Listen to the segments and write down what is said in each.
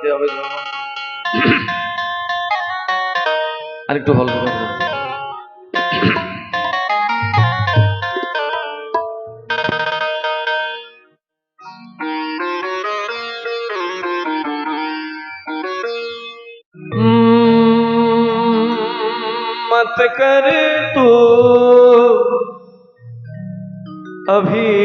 দিতে হবে আরেকটু ভালো করে দাও। मत कर तू अभिमान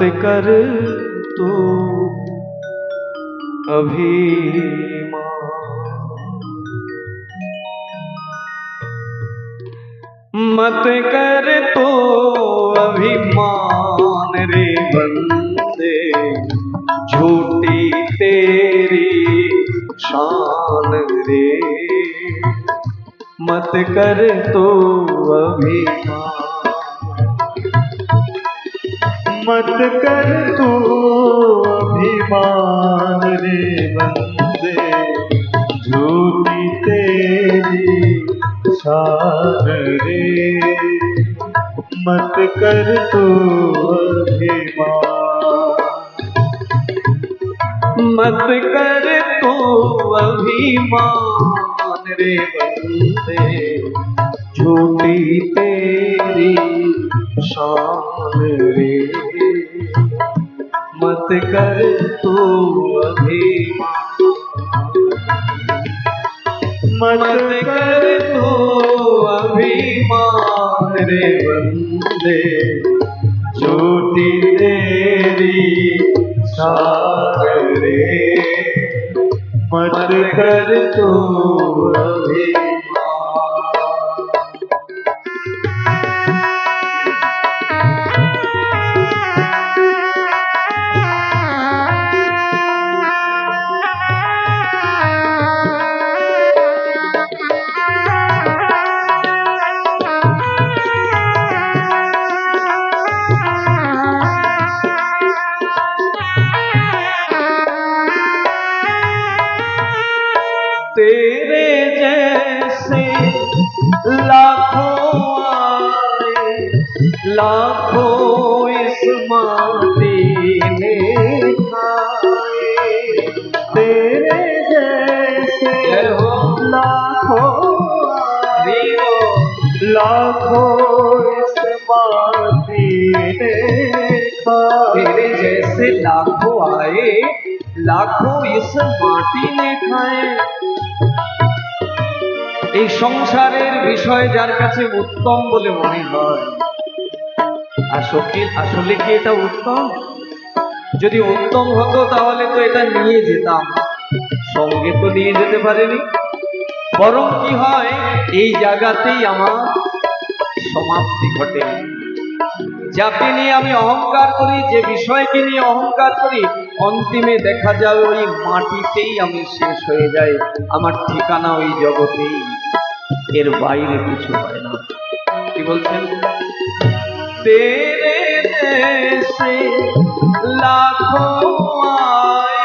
मत कर तू अभी मत कर तो अभिमान रे बंदे, झूठी तेरी शान रे। मत कर तो अभिमान मत कर तू अभिमान रे बंदे। झूठी तेरी शान रे। मत कर तू अभिमान। मत कर तो अभिमान रे बंदे। झूठी तेरी शान रे। मत कर तो मत कर तो अभिमान रे बंदे। झूठी तेरी रे। मत कर तू अभिमान। गए লাখো ইস মাটি নেখায় এই সংসারের বিষয় যার কাছে উত্তম বলে মনে হয়। আসলে কি এটা উত্তম? যদি উত্তম হতো তাহলে তো এটা নিয়ে যেতাম। সঙ্গে তো নিয়ে যেতে পারেনি। বরং কি হয়, এই জায়গাতেই আমার সমাপ্তি ঘটে। যাকে নিয়ে আমি অহংকার করি, যে বিষয়কে নিয়ে অহংকার করি অন্তিমে দেখা যায় ওই মাটিতেই আমি শেষ হয়ে যাই। আমার ঠিকানা ওই জগতেই। এর বাইরে কিছু হয় না। কি বলছেন? তেরে দেশে লাখো আয়ে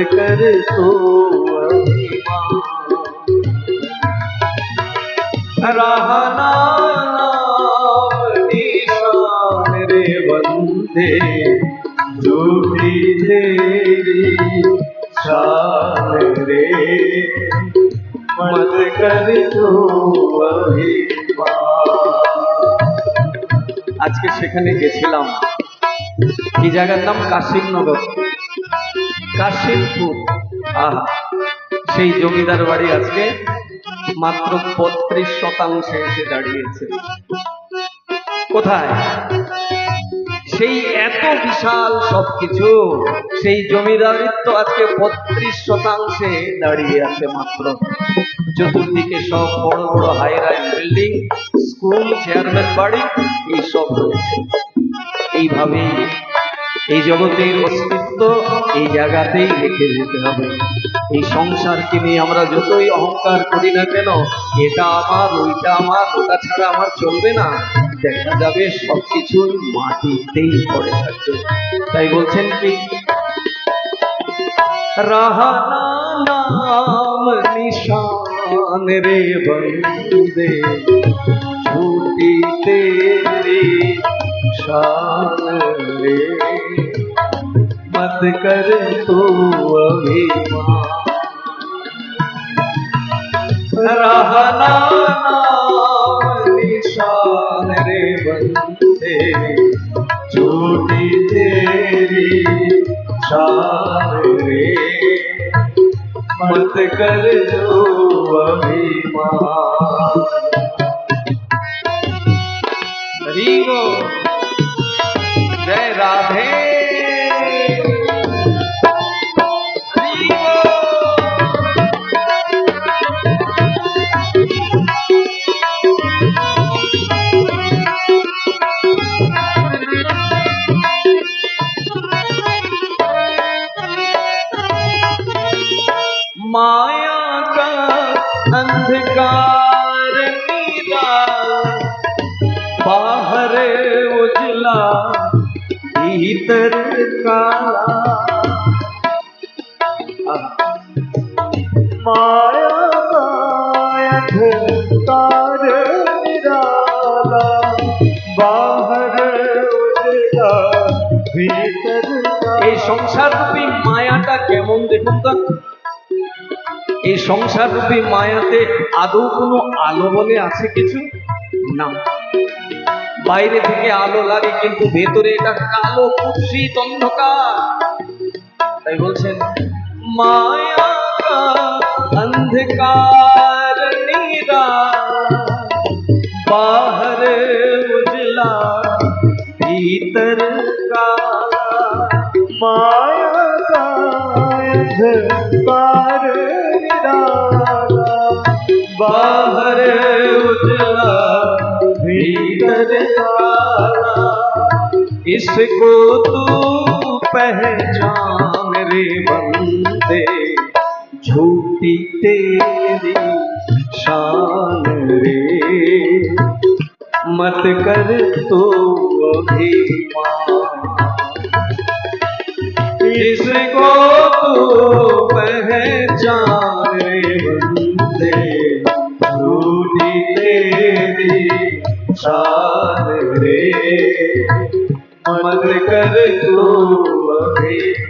कर तो अभिमान रहना नाम निशान रे बंदे झूठी तेरी शान रे मत कर तू अभिमान আজকে সেখানে গেছিলাম কি জায়গার নাম কাশিমনগর কাশিমপুর। আহা, সেই জমিদার বাড়ি আজকে মাত্র বত্রিশ শতাংশে এসে দাঁড়িয়েছে। কোথায়? সেই এত বিশাল সবকিছু, সেই জমিদারিত্ব আজকে বত্রিশ শতাংশে দাঁড়িয়ে আছে মাত্র। চতুর্দিকে সব বড় বড় high rise building school chairman বাড়ি, এই সব রয়েছে। এইভাবেই এই জগতের অস্তিত্ব এই জায়গাতেই রেখে যেতে হবে। এই সংসারকে নিয়ে আমরা যতই অহংকার করি না কেন, এটা আমার, ওইটা আমার, ওটা ছাড়া আমার চলবে না। দেখা যাবে সবকিছু মাটিতেই পড়ে থাকবে। তাই বলছেন কি? রাহানা নাম নিশান রে বন্দে ছুটি তেরি शान रे मत कर तू अभिमान। रहना निशान रे बंदे छूटी तेरी शान रे। मत कर तू अभिमान। हरिगो বাহরে উজলা ভিতর কালা মায়া মায়া তার নিরালা উজলা ভিতর এই সংসার রূপী মায়াটা কেমন দেখুন তো? এই সংসার রূপী মায়াতে আদৌ কোনো আলো বলে আছে কিছু না বাইরে থেকে আলো লাগে কিন্তু ভেতরে এটা কালো কুৎসিত অন্ধকার তাই বলছেন মায়া কা अंधकार नीरा बाहर उजला भीतर काला माया कायध बाहर उजला, भीतर काला। इसको तू पहचान रे बंदे, झूठी तेरी शान रे। मत कर तो अभिमान। इसको तू पहचान रे बंदे। तेरी शान रे मत कर तू अभिमान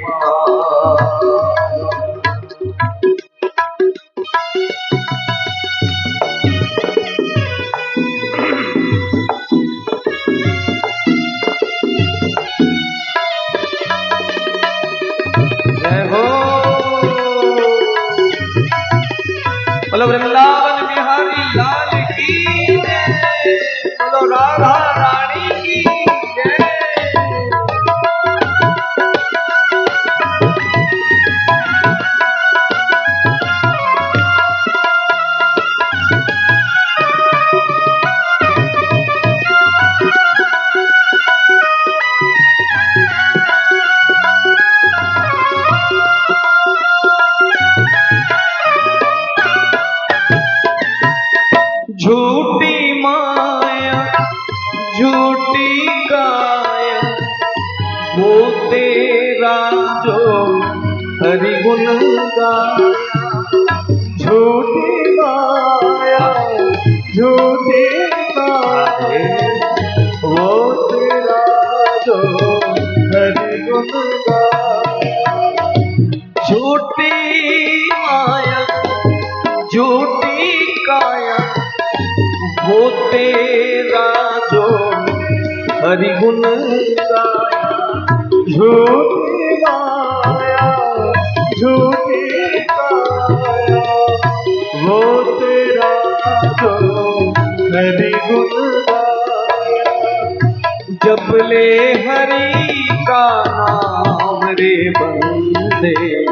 ले हरि का नाम रे बंदे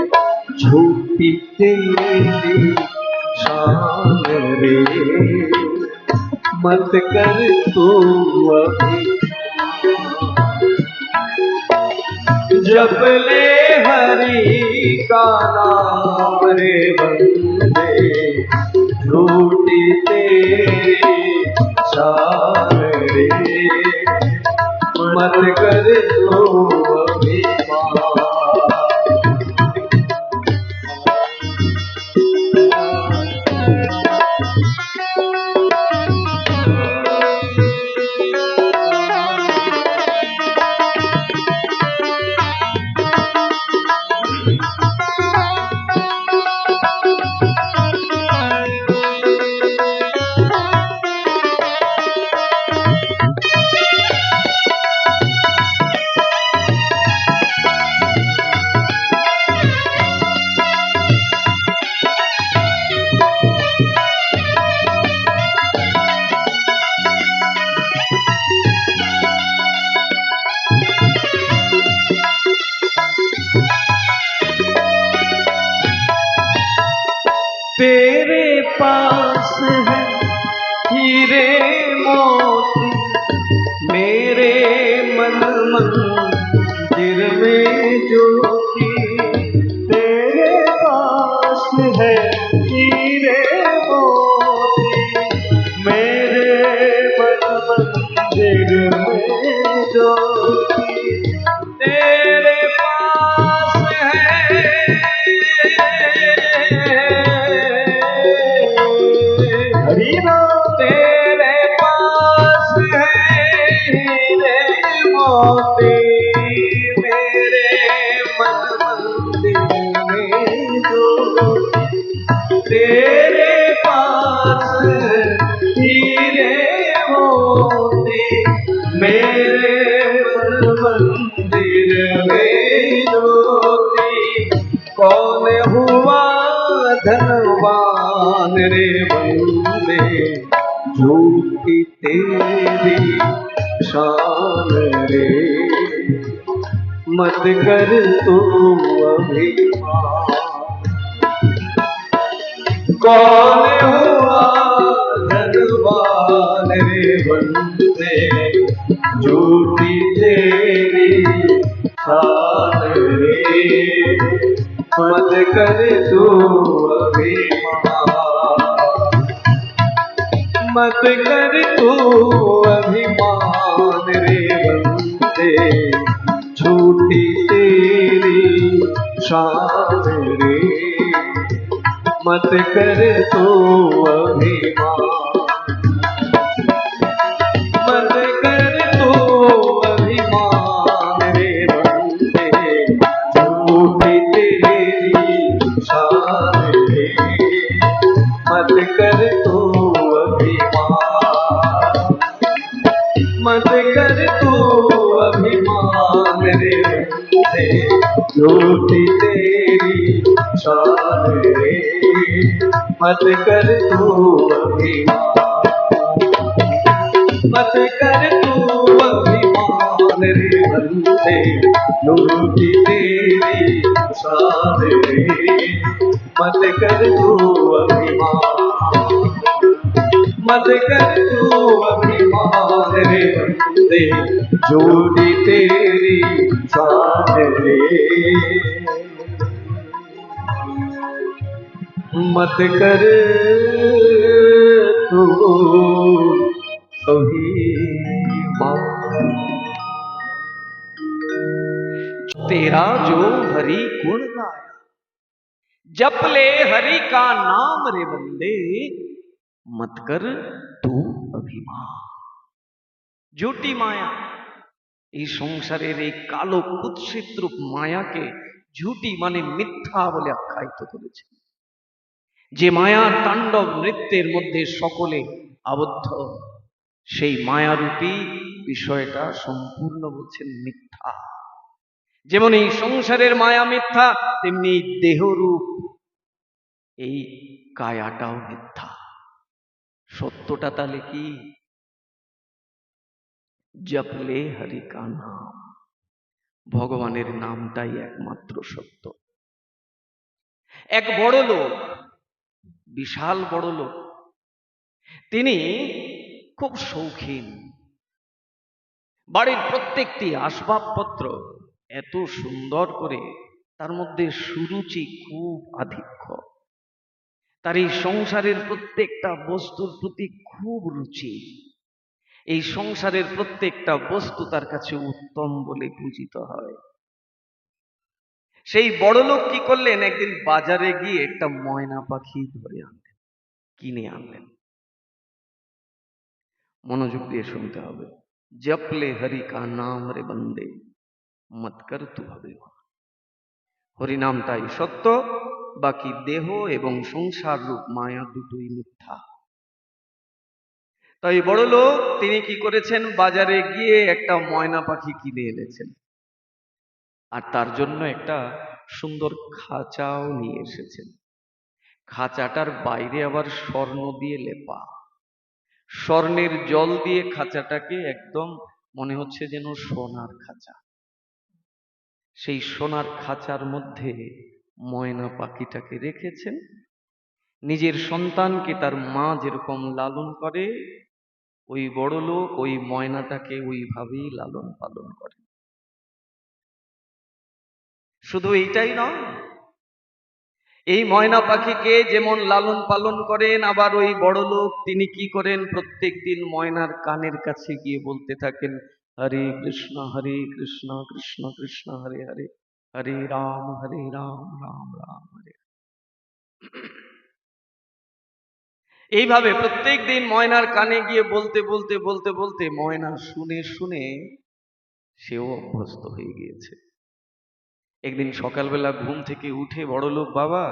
झूठी तेरी शान रे। मत कर तू अभी। जप ले हरि का नाम रे बंदे झूठी तेरी शान रे। मत कर दो अभी तेरे पास है। हीरे मोती मेरे मन मंदिर में ज्योति धनवान रे बंदे झूठी तेरी शान रे। मत कर तू अभिमान। कौन हुआ धनवान रे बंदे झूठी तेरी शान रे। मत कर तू अभिमान। मत कर तू अभिमान रे बंदे। झूठी तेरी शान रे। मत कर तू अभिमान मत कर तू मत कर तू अभिमान रे बंदे झूठी तेरी शान रे। मत कर तू अभिमान। मत कर तू अभिमान रे बंदे, जोड़ी तेरी शान रे। मत कर तू अभिमान तेरा जो हरि गुण गाया जप ले हरि का नाम रे बंदे मत कर तू অভিমান ঝুটি মায়া এই সংসারের এই কালো কুৎসিত রূপ মায়াকে ঝুটি মানে মিথ্যা বলে আখ্যায়িত করেছে যে মায়া তাণ্ডব নৃত্যের মধ্যে সকলে আবদ্ধ, সেই মায়ারূপী বিষয়টা সম্পূর্ণ বলছেন মিথ্যা। যেমন এই সংসারের মায়া মিথ্যা, তেমনি দেহরূপ এই কায়াটাও মিথ্যা। সত্যটা তাহলে কি? জপলে হরি কা নাম। ভগবানের নামটাই একমাত্র সত্য। এক বড় লোক বিশাল বড় লোক। তিনি খুব শৌখিন। বাড়ির প্রত্যেকটি আসবাবপত্র এত সুন্দর করে তার মধ্যে সুরুচি খুব আধিক্য। তার এই সংসারের প্রত্যেকটা বস্তুর প্রতি খুব রুচি। এই সংসারের প্রত্যেকটা বস্তু তার কাছে উত্তম বলে পূজিত হয়। সেই বড় লোক কি করলেন? একদিন বাজারে গিয়ে একটা ময়না পাখি ধরে আনলেন, কিনে আনলেন। মনোযোগ দিয়ে শুনতে হবে, জপলে হরি কা নাম রে বন্দে, মত কর তু হবে হরিনামটাই সত্য, বাকি দেহ এবং সংসার রূপ মায়া দুটোই মিথ্যা। তাই বড় লোক, তিনি কি করেছেন? বাজারে গিয়ে একটা ময়না পাখি কিনে এনেছেন। আর তার জন্য একটা সুন্দর খাঁচাও নিয়ে এসেছেন। খাঁচাটার বাইরে আবার স্বর্ণ দিয়ে লেপা। স্বর্ণের জল দিয়ে খাঁচাটাকে একদম মনে হচ্ছে যেন সোনার খাঁচা। সেই সোনার খাঁচার মধ্যে ময়না পাখিটাকে রেখেছেন। নিজের সন্তানকে তার মা যেরকম লালন করে, ওই বড় লোক ওই ময়নাটাকে ওইভাবেই লালন পালন করে। শুধু এইটাই নয়। এই ময়না পাখিকে যেমন লালন পালন করেন, আবার ওই বড় লোক তিনি কি করেন? প্রত্যেক দিন ময়নার কানের কাছে গিয়ে বলতে থাকেন, হরে কৃষ্ণ হরে কৃষ্ণ কৃষ্ণ কৃষ্ণ, হরে হরে হরে রাম হরে রাম রাম রাম, হরে এইভাবে প্রত্যেক দিন ময়নার কানে গিয়ে বলতে বলতে বলতে বলতে ময়না শুনে শুনে সেও অভ্যস্ত হয়ে গিয়েছে। একদিন সকালবেলা ঘুম থেকে উঠে বড় লোক বাবা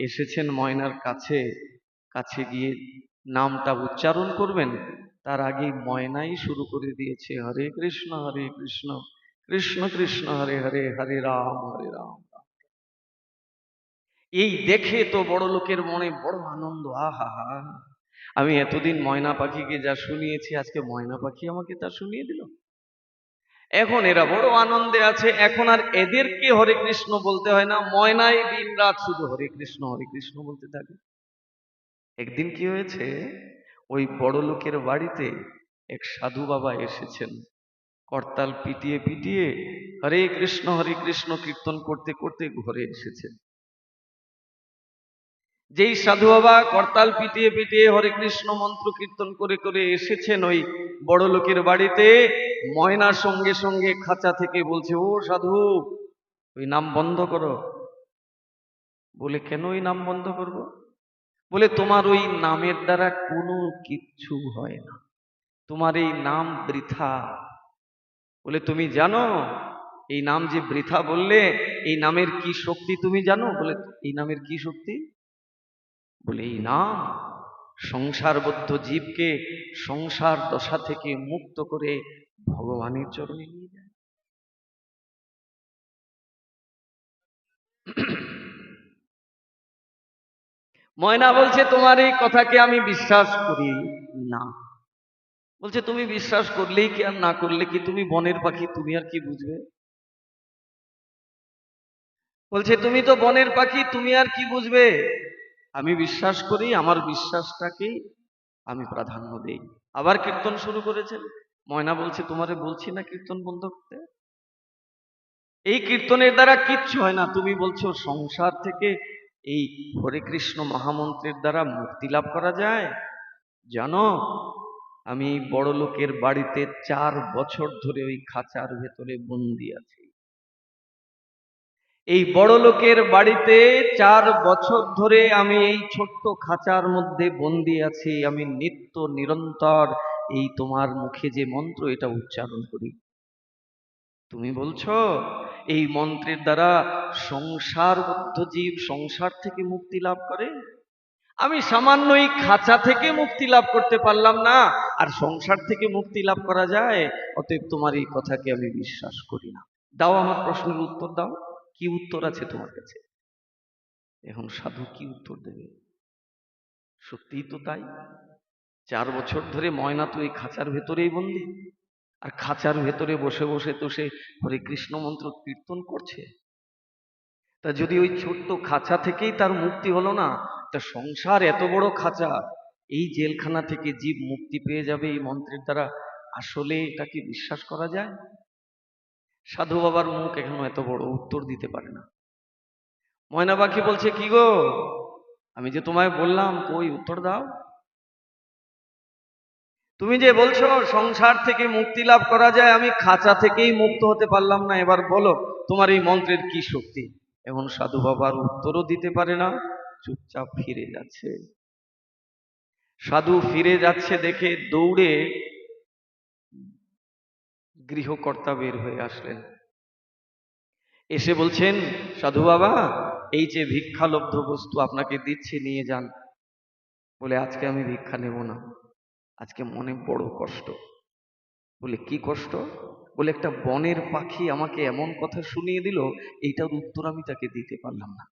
এসেছেন ময়নার কাছে কাছে গিয়ে নামটা উচ্চারণ করবেন। তার আগে ময়নাই শুরু করে দিয়েছে, হরে কৃষ্ণ হরে কৃষ্ণ কৃষ্ণ কৃষ্ণ, হরে হরে হরে রাম হরে রাম। এই দেখে তো বড় লোকের মনে বড় আনন্দ, আহা আমি এতদিন ময়না পাখিকে যা শুনিয়েছি, আজকে ময়না পাখি আমাকে তা শুনিয়ে দিল। এখন এরা বড় আনন্দে আছে। এখন আর এদেরকে হরে কৃষ্ণ বলতে হয় না। ময়নাই দিন রাত শুধু হরে কৃষ্ণ হরে কৃষ্ণ বলতে থাকে। একদিন কি হয়েছে? ওই বড় লোকের বাড়িতে এক সাধু বাবা এসেছেন। করতাল পিটিয়ে পিটিয়ে হরে কৃষ্ণ হরে কৃষ্ণ কীর্তন করতে করতে ঘরে এসেছেন। যেই সাধু বাবা করতাল পিটিয়ে পিটিয়ে হরে কৃষ্ণ মন্ত্র কীর্তন করে করে এসেছেন ওই বড় লোকের বাড়িতে, ময়নার সঙ্গে সঙ্গে খাঁচা থেকে বলছে, ও সাধু, ওই নাম বন্ধ করো। বলে, কেন ওই নাম বন্ধ করব? বলে, তোমার ওই নামের দ্বারা কোনো কিচ্ছু হয় না। তোমার এই নাম বৃথা। বলে, তুমি জানো? এই নাম যে বৃথা বললে, এই নামের কি শক্তি তুমি জানো? বলে, এই নামের কি শক্তি? বলে এই নাম সংসারবদ্ধ জীবকে সংসার দশা থেকে মুক্ত করে ভগবানের চরণে নিয়ে যায়। ময়না বলছে, তোমার এই কথাকে আমি বিশ্বাস করি না। বলছে, তুমি বিশ্বাস করলেই কি আর না করলে কি? তুমি বনের পাখি, তুমি আর কি বুঝবে? বলছে, তুমি তো বনের পাখি, তুমি আর কি বুঝবে? আমি বিশ্বাস করি, আমার বিশ্বাসটাকেই আমি প্রাধান্য দেই। আবার কীর্তন শুরু করেছেন? ময়না বলছে, তোমারে বলছি না কীর্তন বন্ধ করতে? এই কীর্তনের দ্বারা কিচ্ছু হয় না। তুমি বলছো, সংসার থেকে এই হরে কৃষ্ণ মহামন্ত্রের দ্বারা মুক্তি লাভ করা যায়? জানো, আমি বড় লোকের বাড়িতে চার বছর ধরে ওই খাঁচার ভেতরে বন্দি আছি। এই বড় লোকের বাড়িতে চার বছর ধরে আমি এই ছোট্ট খাঁচার মধ্যে বন্দি আছি। আমি নিত্য নিরন্তর এই তোমার মুখে যে মন্ত্র, এটা উচ্চারণ করি। তুমি বলছো, এই মন্ত্রের দ্বারা সংসারবদ্ধ জীব সংসার থেকে মুক্তি লাভ করে? আমি সামান্য এই খাঁচা থেকে মুক্তি লাভ করতে পারলাম না, আর সংসার থেকে মুক্তি লাভ করা যায়? অতএব তোমার এই কথাকে আমি বিশ্বাস করি না। দাও আমার প্রশ্নের উত্তর দাও। কি উত্তর আছে তোমার কাছে? এখন সাধু কি উত্তর দেবে? সত্যিই তো তাই। চার বছর ধরে ময়না তো এই খাঁচার ভেতরেই বন্দি। আর খাঁচার ভেতরে বসে বসে তো সে হরে কৃষ্ণ মন্ত্র কীর্তন করছে। তা যদি ওই ছোট্ট খাঁচা থেকেই তার মুক্তি হলো না, তা সংসার এত বড় খাঁচা, এই জেলখানা থেকে জীব মুক্তি পেয়ে যাবে এই মন্ত্রের দ্বারা আসলে এটা কি বিশ্বাস করা যায়? সাধু বাবার মুখ এখনও এত বড়, উত্তর দিতে পারে না। ময়না পাখি বলছে, কি গো? আমি যে তোমায় বললাম, কই? উত্তর দাও। তুমি যে বলছো, সংসার থেকে মুক্তি লাভ করা যায়, আমি খাঁচা থেকেই মুক্ত হতে পারলাম না। এবার বলো, তোমার এই মন্ত্রের কি শক্তি? এখন সাধু বাবার উত্তরও দিতে পারে না, চুপচাপ ফিরে যাচ্ছে। সাধু ফিরে যাচ্ছে দেখে দৌড়ে গৃহকর্তা বের হয়ে আসলেন। এসে বলছেন, সাধু বাবা, এই যে ভিক্ষালব্ধ বস্তু আপনাকে দিচ্ছি, নিয়ে যান। বলে, আজকে আমি ভিক্ষা নেব না। আজকে মনে বড় কষ্ট। বলে, কি কষ্ট? বলে, একটা বনের পাখি আমাকে এমন কথা শুনিয়ে দিল এইটার উত্তর আমি তাকে দিতে পারলাম না।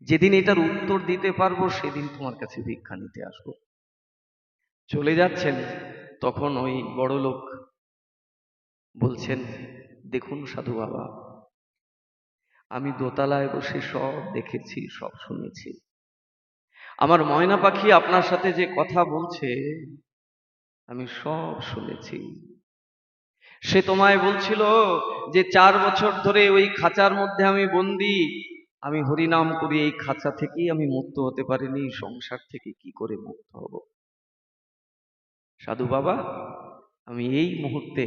যেদিন এটার উত্তর দিতে পারব, সেদিন তোমার কাছে ভিক্ষা নিতে আসব। চলে যাচ্ছেন, তখন ওই বড় লোক বলছেন, দেখুন সাধু বাবা, আমি দোতলায় বসে সব দেখেছি, সব শুনেছি। আমার ময়না পাখি আপনার সাথে যে কথা বলছে, আমি সব শুনেছি। সে তোমায় বলছিল যে, চার বছর ধরে ওই খাঁচার মধ্যে আমি বন্দি। আমি হরিনাম করি, এই খাঁচা থেকেই আমি মুক্ত হতে পারিনি, সংসার থেকে কি করে মুক্ত হব? সাধু বাবা আমি এই মুহূর্তে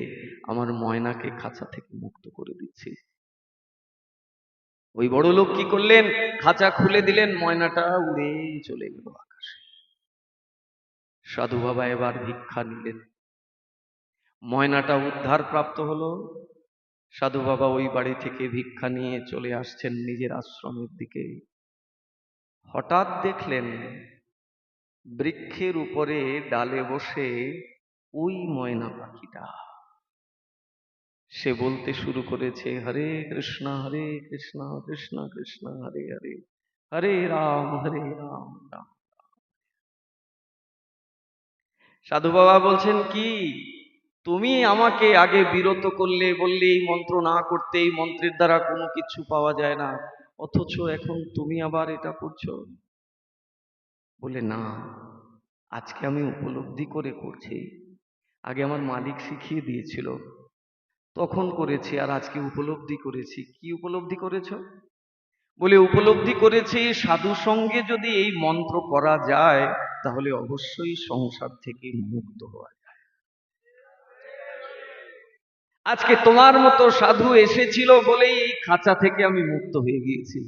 আমার ময়নাকে খাঁচা থেকে মুক্ত করে দিচ্ছি। ওই বড় লোক কি করলেন? খাঁচা খুলে দিলেন, ময়নাটা উড়ে চলে গেল আকাশে। সাধু বাবা এবার ভিক্ষা নিলেন। ময়নাটা উদ্ধার প্রাপ্ত হলো। সাধু বাবা ওই বাড়ি থেকে ভিক্ষা নিয়ে চলে আসছেন নিজের আশ্রমের দিকে। হঠাৎ দেখলেন বৃক্ষের উপরে ডালে বসে ওই ময়না পাখিটা। সে বলতে শুরু করেছে, হরে কৃষ্ণ হরে কৃষ্ণ কৃষ্ণ কৃষ্ণ, হরে হরে হরে রাম হরে রাম রাম সাধু বাবা বলছেন, কি? তুমি আমাকে আগে বিরত করলে, বললে এই মন্ত্র না করতে এই মন্ত্রের দ্বারা কোনো কিছু পাওয়া যায় না। অথচ এখন তুমি আবার এটা করছ। বলে, না, আজকে আমি উপলব্ধি করে করছি। আগে আমার মালিক শিখিয়ে দিয়েছিল। তখন করেছি আর আজকে উপলব্ধি করেছি। কি উপলব্ধি করেছ? বলে, উপলব্ধি করেছি সাধু সঙ্গে যদি এই মন্ত্র করা যায়, তাহলে অবশ্যই সংসার থেকে মুক্ত হওয়া যায়। আজকে তোমার মতো সাধু এসেছিল বলেই এই খাঁচা থেকে আমি মুক্ত হয়ে গিয়েছি।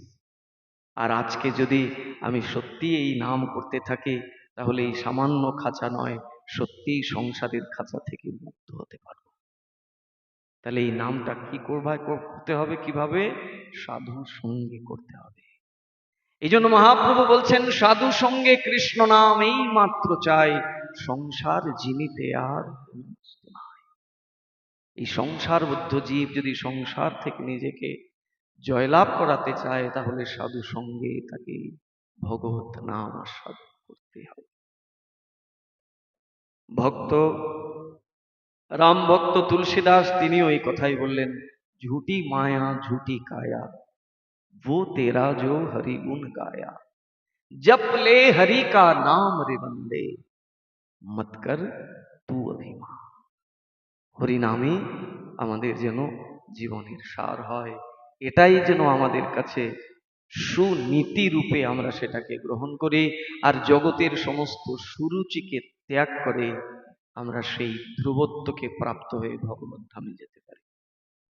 আর আজকে যদি আমি সত্যি এই নাম করতে থাকি, তাহলে এই সামান্য খাঁচা নয় সত্যিই সংসারের খাঁচা থেকে মুক্ত হতে পারব। তাহলে এই নামটা কি করবা, করতে হবে কীভাবে? সাধু সঙ্গে করতে হবে। এই জন্য মহাপ্রভু বলছেন, সাধু সঙ্গে কৃষ্ণ নাম এই মাত্র চাই। সংসার জিনিতে আর। এই সংসারবদ্ধ জীব যদি সংসার থেকে নিজেকে জয়লাভ করাতে চায়, তাহলে সাধু সঙ্গে তাকে ভগবত নাম আস্বাদন করতে হবে। ভক্ত রাম ভক্ত তুলসীদাস তিনিও এই কথাই বললেন ঝুটি মায়া ঝুটি কায়া वो तेरा जो हरि गुण गाया जप ले हरि का नाम रे बंदे मत कर तू अभिमान হরিনামই আমাদের যেন জীবনের সার হয় এটাই যেন আমাদের কাছে সুনীতি রূপে আমরা সেটাকে গ্রহণ করি আর জগতের সমস্ত সুরুচিকে ত্যাগ করে আমরা সেই ধ্রুবত্বকে প্রাপ্ত হয়ে ভগবত ধামে যেতে পারি।